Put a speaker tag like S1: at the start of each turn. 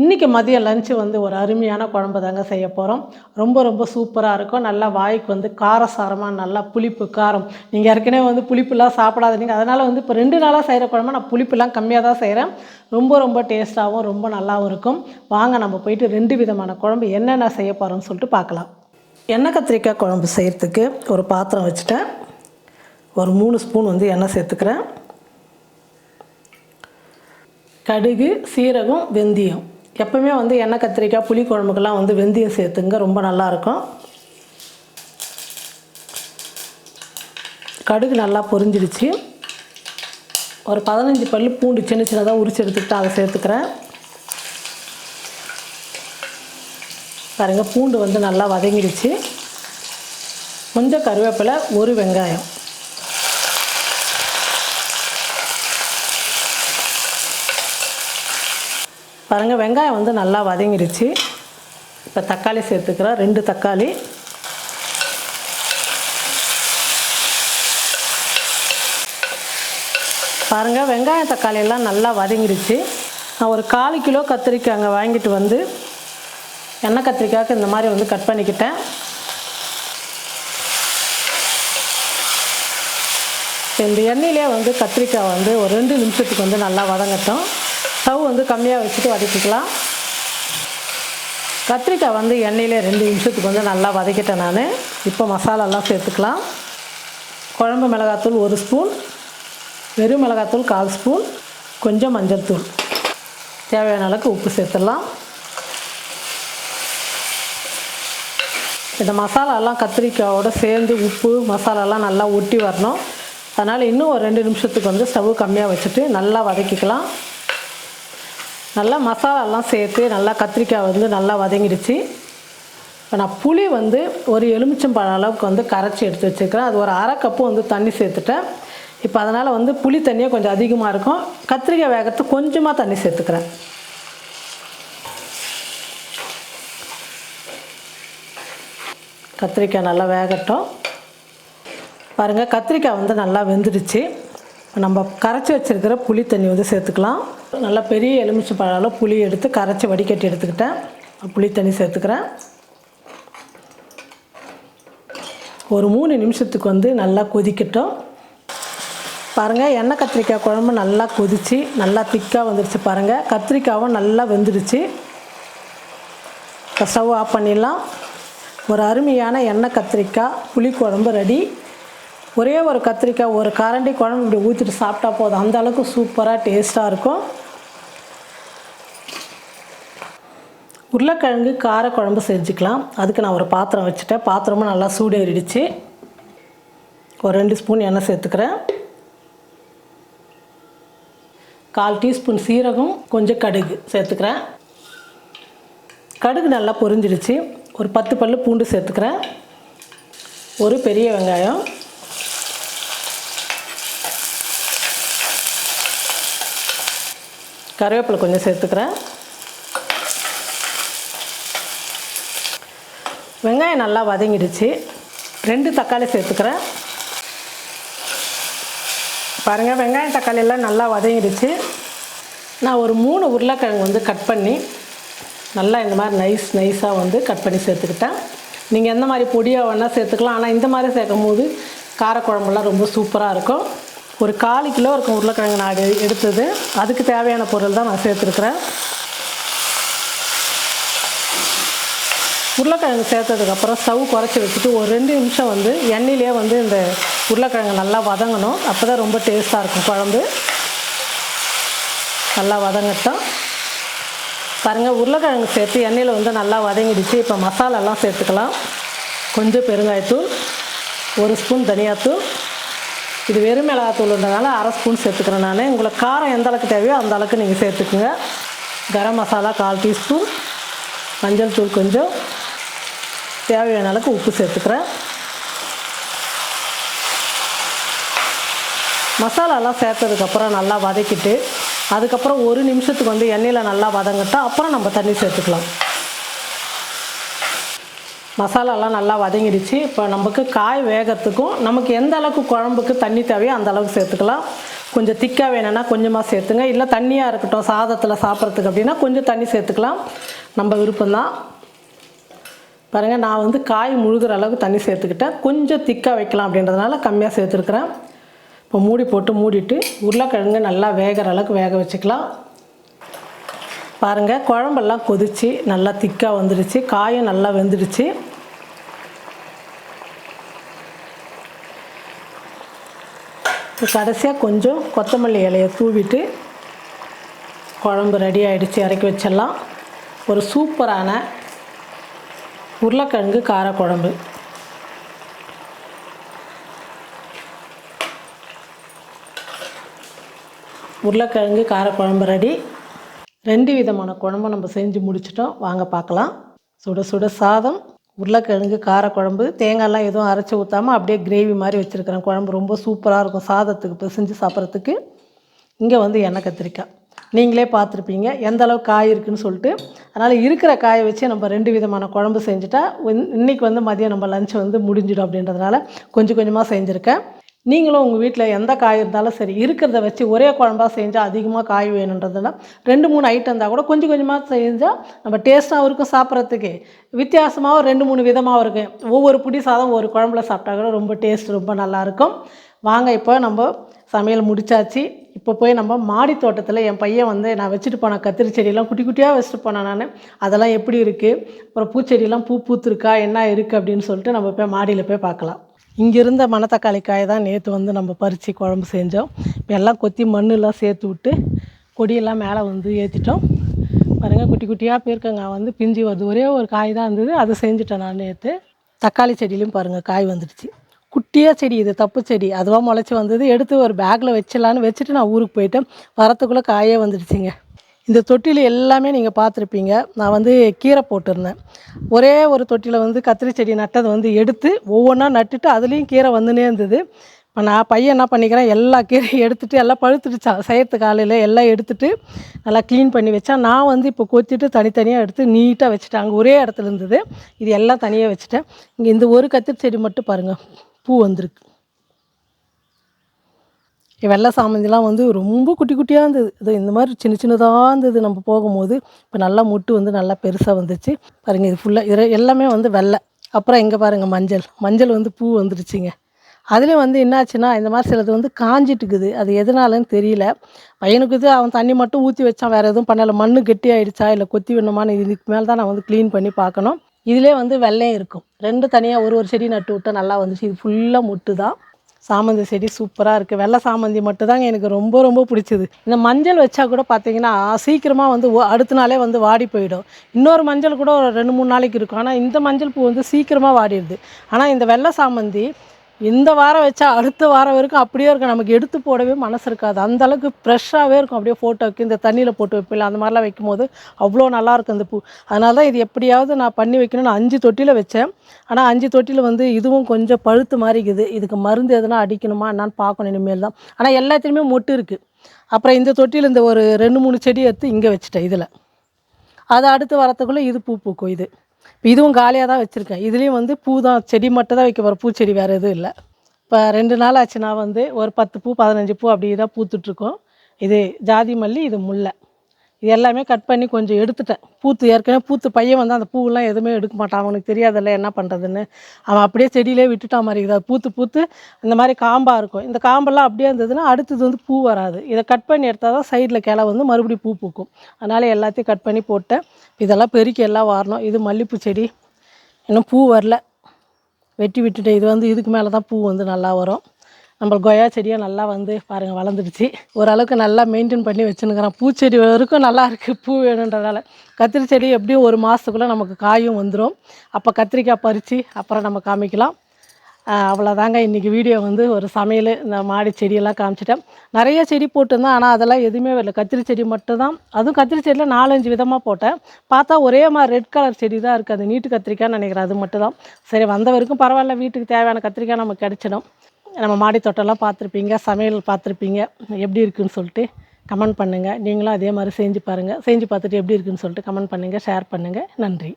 S1: இன்றைக்கி மதியம் லஞ்சு வந்து ஒரு அருமையான குழம்பு தாங்க செய்ய போகிறோம் ரொம்ப ரொம்ப சூப்பராக இருக்கும். நல்லா வாய்க்கு வந்து காரசாரமாக நல்லா புளிப்பு காரம். நீங்கள் ஏற்கனவே வந்து புளிப்புலாம் சாப்பிடாதீங்க. அதனால் வந்து இப்போ ரெண்டு நாளாக செய்கிற குழம்பு நான் புளிப்புலாம் கம்மியாக தான் செய்கிறேன் ரொம்ப ரொம்ப டேஸ்ட்டாகவும் ரொம்ப நல்லாவும் இருக்கும். வாங்க நம்ம போயிட்டு ரெண்டு விதமான குழம்பு என்னென்ன செய்ய போகிறோம்னு சொல்லிட்டு பார்க்கலாம். எண்ணெய் கத்திரிக்காய் குழம்பு செய்கிறதுக்கு ஒரு பாத்திரம் வச்சுட்டேன். ஒரு மூணு ஸ்பூன் வந்து எண்ணெய் சேர்த்துக்கிறேன். கடுகு சீரகம் வெந்தயம். எப்பவுமே வந்து எண்ணெய் கத்திரிக்காய் புளி குழம்புக்கெல்லாம் வந்து வெந்தயம் சேர்த்துங்க. ரொம்ப நல்லாயிருக்கும். கடுகு நல்லா பொரிஞ்சிடுச்சு. ஒரு பதினஞ்சு பல் பூண்டு சின்ன சின்னதாக உரிச்சு எடுத்துக்கிட்டு அதை சேர்த்துக்கிறேன். பாருங்கள் பூண்டு வந்து நல்லா வதங்கிடுச்சு. கொஞ்சம் கருவேப்பிலை ஒரு வெங்காயம். பாருங்கள் வெங்காயம் வந்து நல்லா வதங்கிடுச்சு இப்போ தக்காளி சேர்த்துக்கிறேன் ரெண்டு தக்காளி. பாருங்கள் வெங்காயம் தக்காளி எல்லாம் நல்லா வதங்கிடுச்சு நான் ஒரு கால் கிலோ கத்திரிக்காய் அங்கே வாங்கிட்டு வந்து எண்ணெய் கத்திரிக்காய்க்கு இந்த மாதிரி வந்து கட் பண்ணிக்கிட்டேன். இந்த எண்ணெயிலே வந்து கத்திரிக்காய் வந்து ஒரு ரெண்டு நிமிஷத்துக்கு வந்து நல்லா வதங்கட்டும். ஸ்டவ் வந்து கம்மியாக வச்சுட்டு வதக்கிக்கலாம். கத்திரிக்காய் வந்து எண்ணெயில் ரெண்டு நிமிஷத்துக்கு வந்து நல்லா வதக்கிட்டேன் நான். இப்போ மசாலாலாம் சேர்த்துக்கலாம். குழம்பு மிளகாத்தூள் ஒரு ஸ்பூன். வெறும் மிளகாத்தூள் கால் ஸ்பூன். கொஞ்சம் மஞ்சள் தூள். தேவையான அளவுக்கு உப்பு சேர்த்துடலாம். இந்த மசாலாலாம் கத்திரிக்காயோடு சேர்ந்து உப்பு மசாலாலாம் நல்லா ஒட்டி வரணும். அதனால் இன்னும் ஒரு ரெண்டு நிமிஷத்துக்கு வந்து ஸ்டவ் கம்மியாக வச்சுட்டு நல்லா வதக்கிக்கலாம். நல்லா மசாலாலாம் சேர்த்து நல்லா கத்திரிக்காய் வந்து நல்லா வதங்கிடுச்சு. இப்போ நான் புளி வந்து ஒரு எலுமிச்சம்பழம் அளவுக்கு வந்து கரைச்சி எடுத்து வச்சுருக்கிறேன். அது ஒரு அரை கப்பு வந்து தண்ணி சேர்த்துட்டேன். இப்போ அதனால் வந்து புளி தண்ணியாக கொஞ்சம் அதிகமாக இருக்கும். கத்திரிக்காய் வேகத்து கொஞ்சமாக தண்ணி சேர்த்துக்கிறேன். கத்திரிக்காய் நல்லா வேகட்டும். பாருங்கள் கத்திரிக்காய் வந்து நல்லா வெந்துடுச்சு. நம்ம கரைச்சி வச்சுருக்கிற புளி தண்ணி வந்து சேர்த்துக்கலாம். நல்லா பெரிய எலுமிச்சை பழம் புளி எடுத்து கரைச்சி வடிகட்டி எடுத்துக்கிட்டேன். புளி தண்ணி சேர்த்துக்கிறேன். ஒரு மூணு நிமிஷத்துக்கு வந்து நல்லா கொதிக்கட்டும். பாருங்கள் எண்ணெய் கத்திரிக்காய் குழம்பு நல்லா கொதித்து நல்லா திக்காக வந்துடுச்சு பாருங்கள் கத்திரிக்காவும் நல்லா வெந்துடுச்சு. ஸ்டவ் ஆஃப் பண்ணிடலாம். ஒரு அருமையான எண்ணெய் கத்திரிக்காய் புளி குழம்பு ரெடி. ஒரே ஒரு கத்திரிக்காய் ஒரு கரண்டி குழம்பு இப்படி ஊற்றிட்டு சாப்பிட்டா போதும். அந்த அளவுக்கு சூப்பராக டேஸ்ட்டாக இருக்கும். உருளைக்கிழங்கு கார குழம்பு செஞ்சுக்கலாம். அதுக்கு நான் ஒரு பாத்திரம் வச்சுட்டேன். பாத்திரமும் நல்லா சூடேறிடுச்சு. ஒரு ரெண்டு ஸ்பூன் எண்ணெய் சேர்த்துக்கிறேன். கால் டீஸ்பூன் சீரகம் கொஞ்சம் கடுகு சேர்த்துக்கிறேன். கடுகு நல்லா பொரிஞ்சிடுச்சு. ஒரு பத்து பல்லு பூண்டு சேர்த்துக்கிறேன். ஒரு பெரிய வெங்காயம். கருவேப்பிலை கொஞ்சம் சேர்த்துக்கிறேன். வெங்காயம் நல்லா வதங்கிடுச்சு. ரெண்டு தக்காளி சேர்த்துக்கிறேன். பாருங்கள் வெங்காயம் தக்காளி எல்லாம் நல்லா வதங்கிடுச்சு. நான் ஒரு மூணு உருளைக்கிழங்கு வந்து கட் பண்ணி நல்லா இந்த மாதிரி நைஸ் நைஸாக வந்து கட் பண்ணி சேர்த்துக்கிட்டேன். நீங்கள் எந்த மாதிரி பொடியாக வேணால் சேர்த்துக்கலாம். ஆனால் இந்த மாதிரி சேர்க்கும் போது காரக்குழம்புலாம் ரொம்ப சூப்பராக இருக்கும். ஒரு காலு கிலோ இருக்கும் உருளைக்கிழங்கு நான் எடுத்தது. அதுக்கு தேவையான பொருள் தான் நான் சேர்த்துருக்குறேன். உருளைக்கிழங்கு சேர்த்ததுக்கப்புறம் ஸ்டவ் குறைச்சி வச்சுட்டு ஒரு ரெண்டு நிமிஷம் வந்து எண்ணெயிலே வந்து இந்த உருளைக்கிழங்கு நல்லா வதங்கணும். அப்போ தான் ரொம்ப டேஸ்ட்டாக இருக்கும் குழம்பு. நல்லா வதங்கட்டும். பாருங்கள் உருளைக்கிழங்கு சேர்த்து எண்ணெயில் வந்து நல்லா வதங்கிடுச்சு. இப்போ மசாலாலாம் சேர்த்துக்கலாம். கொஞ்சம் பெருங்காயத்தூள் ஒரு ஸ்பூன் தனியாத்தூள் இது வெறும் மிளகாத்தூள்ன்றதால அரை ஸ்பூன் சேர்த்துக்கிறேன் நான். உங்களுக்கு காரம் எந்த அளவுக்கு தேவையோ அந்த அளவுக்கு நீங்கள் சேர்த்துக்குங்க. கரம் மசாலா கால் டீஸ்பூன் மஞ்சள் தூள் கொஞ்சம். தேவையான அளவுக்கு உப்பு சேர்த்துக்கிறேன். மசாலாலாம் சேர்த்ததுக்கப்புறம் நல்லா வதக்கிட்டு அதுக்கப்புறம் ஒரு நிமிஷத்துக்கு வந்து எண்ணெயில் நல்லா வதங்கிட்டா அப்புறம் நம்ம தண்ணி சேர்த்துக்கலாம். மசாலாலாம் நல்லா வதங்கிடுச்சு. இப்போ நமக்கு காய் வேகத்துக்கும் நமக்கு எந்த அளவுக்கு குழம்புக்கு தண்ணி தேவையோ அந்த அளவுக்கு சேர்த்துக்கலாம். கொஞ்சம் திக்காக வேணும்னா கொஞ்சமாக சேர்த்துங்க. இல்லை தண்ணியாக இருக்கட்டும் சாதத்தில் சாப்பிட்றதுக்கு அப்படின்னா கொஞ்சம் தண்ணி சேர்த்துக்கலாம். நம்ம விருப்பம்தான். பாருங்கள் நான் வந்து காய் முழுகிற அளவுக்கு தண்ணி சேர்த்துக்கிட்டேன். கொஞ்சம் திக்காக வைக்கலாம் அப்படின்றதுனால கம்மியாக சேர்த்துருக்குறேன். இப்போ மூடி போட்டு மூடிட்டு உருளைக்கிழங்கு நல்லா வேகிற அளவுக்கு வேக வச்சுக்கலாம். பாருங்கள் குழம்பெல்லாம் கொதிச்சு நல்லா திக்காக வந்துடுச்சு. காயும் நல்லா வெந்துடுச்சு. கடைசியாக கொஞ்சம் கொத்தமல்லி இலையை தூவிட்டு குழம்பு ரெடி ஆகிடுச்சு இறக்கி வச்சிடலாம். ஒரு சூப்பரான உருளைக்கிழங்கு காரக்குழம்பு. உருளைக்கிழங்கு காரக்குழம்பு ரெடி ரெண்டு விதமான குழம்பு நம்ம செஞ்சு முடிச்சிட்டோம். வாங்க பார்க்கலாம். சுட சுட சாதம் உருளைக்கிழங்கு காரக்குழம்பு தேங்காய்லாம் எதுவும் அரைச்சி ஊற்றாமல் அப்படியே கிரேவி மாதிரி வச்சுருக்கிறேன். குழம்பு ரொம்ப சூப்பராக இருக்கும். சாதத்துக்கு பிசைஞ்சு சாப்பிட்றதுக்கு. இங்கே வந்து எண்ணெய் கத்திரிக்காய். நீங்களே பார்த்துருப்பீங்க. எந்த அளவு காய் இருக்குன்னு சொல்லிட்டு. அதனால் இருக்கிற காயை வச்சு நம்ம ரெண்டு விதமான குழம்பு செஞ்சுட்டா இன்றைக்கி வந்து மதியம் நம்ம லஞ்ச் வந்து முடிஞ்சிடும் அப்படின்றதுனால கொஞ்சம் கொஞ்சமாக செஞ்சுருக்கேன். நீங்களும் உங்கள் வீட்டில் எந்த காய் இருந்தாலும் சரி இருக்கிறத வச்சு ஒரே குழம்பாக செஞ்சால் அதிகமாக காய் வேணுன்றதுனா ரெண்டு மூணு ஐட்டம் இருந்தால் கூட கொஞ்சம் கொஞ்சமாக செஞ்சால் நம்ம டேஸ்ட்டாகவும் இருக்கும் சாப்பிட்றதுக்கு. வித்தியாசமாகவும் ரெண்டு மூணு விதமாகவும் இருக்கும் ஒவ்வொரு புடி சாதம் ஒரு குழம்புல சாப்பிட்டா கூட ரொம்ப டேஸ்ட் ரொம்ப நல்லாயிருக்கும் வாங்க இப்போ நம்ம சமையல் முடிச்சாச்சு. இப்போ போய் நம்ம மாடி தோட்டத்தில் என் பையன் வந்து நான் வச்சுட்டு போனேன் கத்திரி செடியெல்லாம் குட்டி குட்டியாக வச்சுட்டு போனேன் நான். அதெல்லாம் எப்படி இருக்குது அப்புறம் பூச்செடியெல்லாம் பூ பூத்துருக்கா? என்ன இருக்குது அப்படின்னு சொல்லிட்டு நம்ம போய் மாடியில் போய் பார்க்கலாம். இங்கே இருந்த மணத்தக்காளி காயை தான் நேற்று வந்து நம்ம பறித்து குழம்பு செஞ்சோம். இப்போ எல்லாம் கொத்தி மண்ணெல்லாம் சேர்த்து விட்டு கொடியெல்லாம் மேலே வந்து ஏற்றிட்டோம் பாருங்கள் குட்டி குட்டியாக போயிருக்கங்க. வந்து பிஞ்சு வருது. ஒரே ஒரு காய் தான் இருந்தது. அதை செஞ்சுட்டேன் நான் நேற்று தக்காளி செடியிலையும் பாருங்கள் காய் வந்துடுச்சு. குட்டியாக செடி இது தப்பு செடி. அதுவாக முளைச்சி வந்தது. எடுத்து ஒரு பேக்கில் வச்சிடலான்னு வச்சுட்டு நான் ஊருக்கு போயிட்டேன். வரத்துக்குள்ளே காயே வந்துடுச்சுங்க. இந்த தொட்டியில் எல்லாமே நீங்கள் பார்த்துருப்பீங்க. நான் வந்து கீரை போட்டிருந்தேன். ஒரே ஒரு தொட்டியில் வந்து கத்திரி செடி நட்டதை வந்து எடுத்து ஒவ்வொன்றா நட்டுட்டு அதுலேயும் கீரை வந்துனே இருந்தது. இப்போ நான் பையன் என்ன பண்ணிக்கிறேன்? எல்லா கீரையும் எடுத்துகிட்டு எல்லாம் பழுத்துடுச்சா? செய்யறது காலையில் எல்லாம் எடுத்துட்டு நல்லா க்ளீன் பண்ணி வச்சா நான் வந்து இப்போ கொத்திட்டு தனித்தனியாக எடுத்து நீட்டாக வச்சுட்டேன். அங்கே ஒரே இடத்துல இருந்தது. இது எல்லாம் தனியாக வச்சுட்டேன். இங்கே இந்த ஒரு கத்திரி செடி மட்டும் பாருங்கள் பூ வந்திருக்கு. வெள்ளை சாமந்திலாம் வந்து ரொம்ப குட்டி குட்டியாக இருந்தது. இது இந்த மாதிரி சின்ன சின்னதாக இருந்தது நம்ம போகும்போது. இப்போ நல்லா முட்டு வந்து நல்லா பெருசாக வந்துச்சு. பாருங்கள் இது ஃபுல்லாக இது எல்லாமே வந்து வெள்ளை. அப்புறம் இங்கே பாருங்கள் மஞ்சள். மஞ்சள் வந்து பூ வந்துருச்சுங்க. அதுலேயும் வந்து என்னாச்சுன்னா இந்த மாதிரி சிலது வந்து காஞ்சிட்டு இருக்குது அது எதனாலன்னு தெரியல. பையனுக்கு இது அவன் தண்ணி மட்டும் ஊற்றி வச்சான். வேறு எதுவும் பண்ணலை. மண்ணு கெட்டி ஆயிடுச்சா? இல்லை கொத்தி வேணுமான்னு இதுக்கு மேலே தான் நான் வந்து க்ளீன் பண்ணி பார்க்கணும். இதிலே வந்து வெள்ளையும் இருக்கும். ரெண்டு தனியாக ஒரு ஒரு செடி நட்டு விட்டால் நல்லா வந்துச்சு. இது ஃபுல்லாக முட்டு தான் சாமந்தி செடி சூப்பராக இருக்குது வெள்ளை சாமந்தி மட்டும்தாங்க எனக்கு ரொம்ப ரொம்ப பிடிச்சிது. இந்த மஞ்சள் வச்சா கூட பார்த்தீங்கன்னா சீக்கிரமாக வந்து அடுத்த நாளே வந்து வாடி போயிடும். இன்னொரு மஞ்சள் கூட ஒரு ரெண்டு மூணு நாளைக்கு இருக்கும். ஆனால் இந்த மஞ்சள் பூ வந்து சீக்கிரமாக வாடிடுது. ஆனால் இந்த வெள்ளை சாமந்தி இந்த வாரம் வச்சா அடுத்த வாரம் வரைக்கும் அப்படியே இருக்கும். நமக்கு எடுத்து போடவே மனசு இருக்காது. அந்த அளவுக்கு ஃப்ரெஷ்ஷாகவே இருக்கும். அப்படியே ஃபோட்டோக்கு இந்த தண்ணியில் போட்டு வைப்பில்ல அந்த மாதிரிலாம் வைக்கும்போது அவ்வளோ நல்லாயிருக்கும் அந்த பூ. அதனால தான் இது எப்படியாவது நான் பண்ணி வைக்கணும்னு அஞ்சு தொட்டியில் வச்சேன். ஆனால் அஞ்சு தொட்டியில் வந்து இதுவும் கொஞ்சம் பழுத்து மாதிரி இருக்குது. இதுக்கு மருந்து எதுனா அடிக்கணுமா? என்னான்னு பார்க்கணும் இனிமேல் தான். ஆனால் எல்லாத்துலேயுமே மொட்டு இருக்குது அப்புறம் இந்த தொட்டியில் இந்த ஒரு ரெண்டு மூணு செடி எடுத்து இங்கே வச்சுட்டேன் இதில். அது அடுத்து வரத்துக்குள்ளே இது பூ பூக்கும் இது. இப்போ இதுவும் காலியாக தான் வச்சுருக்கேன். இதுலேயும் வந்து பூ தான் செடி மட்டும் தான் வைக்க போகிறேன் பூச்செடி வேறு எதுவும் இல்லை. இப்போ ரெண்டு நாள் ஆச்சுன்னா வந்து ஒரு பத்து பூ பதினஞ்சு பூ அப்படி தான் பூத்துட்ருக்கோம் இது ஜாதி மல்லி இது முல்லை. இது எல்லாமே கட் பண்ணி கொஞ்சம் எடுத்துட்டேன். பூத்து ஏற்கனவே பூத்து பையன் வந்து அந்த பூவெல்லாம் எதுவுமே எடுக்க மாட்டான். அவனுக்கு தெரியாதில்ல என்ன பண்ணுறதுன்னு அவன் அப்படியே செடியிலே விட்டுட்டான் மாதிரி இருக்குது. அது பூத்து பூத்து இந்த மாதிரி காம்பாக இருக்கும். இந்த காம்பெல்லாம் அப்படியே இருந்ததுன்னா அடுத்தது வந்து பூ வராது. இதை கட் பண்ணி எடுத்தால் தான் சைடில் கிளை வந்து மறுபடியும் பூ பூக்கும். அதனால் எல்லாத்தையும் கட் பண்ணி போட்டேன். இதெல்லாம் பெருக்கி எல்லாம் வரணும். இது மல்லிப்பூ செடி. இன்னும் பூ வரல. வெட்டி விட்டுட்டேன். இது வந்து இதுக்கு மேலே தான் பூ வந்து நல்லா வரும். நம்ம கொயா செடியாக நல்லா வந்து பாருங்கள் வளர்ந்துடுச்சு. ஓரளவுக்கு நல்லா மெயின்டைன் பண்ணி வச்சுன்னுக்கிறேன் பூச்செடி வரைக்கும் நல்லா இருக்குது பூ வேணுன்றதால. கத்திரி செடி எப்படியும் ஒரு மாதத்துக்குள்ளே நமக்கு காயும் வந்துடும் அப்போ கத்திரிக்காய் பறித்து அப்புறம் நம்ம காமிக்கலாம். அவ்வளோதாங்க இன்றைக்கி வீடியோ வந்து ஒரு சமையல். இந்த மாடி செடியெல்லாம் காமிச்சிட்டேன். நிறைய செடி போட்டிருந்தேன். ஆனால் அதெல்லாம் எதுவுமே வரல. கத்திரி செடி மட்டும்தான். அதுவும் கத்திரி செடியில் நாலஞ்சு விதமாக போட்டேன். பார்த்தா ஒரே மாதிரி ரெட் கலர் செடி தான் இருக்குது அது நீட்டு கத்திரிக்காய்னு நினைக்கிறேன். அது மட்டும் தான் சரி வந்த வரைக்கும் பரவாயில்ல. வீட்டுக்கு தேவையான கத்திரிக்காய் நமக்கு கிடச்சிடும். நம்ம மாடி தோட்டம்லாம் பார்த்துருப்பீங்க சமையல் பார்த்துருப்பீங்க. எப்படி இருக்குன்னு சொல்லிட்டு கமெண்ட் பண்ணுங்கள் நீங்களும் அதே மாதிரி செஞ்சு பாருங்கள் செஞ்சு பார்த்துட்டு எப்படி இருக்குன்னு சொல்லிட்டு கமெண்ட் பண்ணுங்கள் ஷேர் பண்ணுங்கள் நன்றி.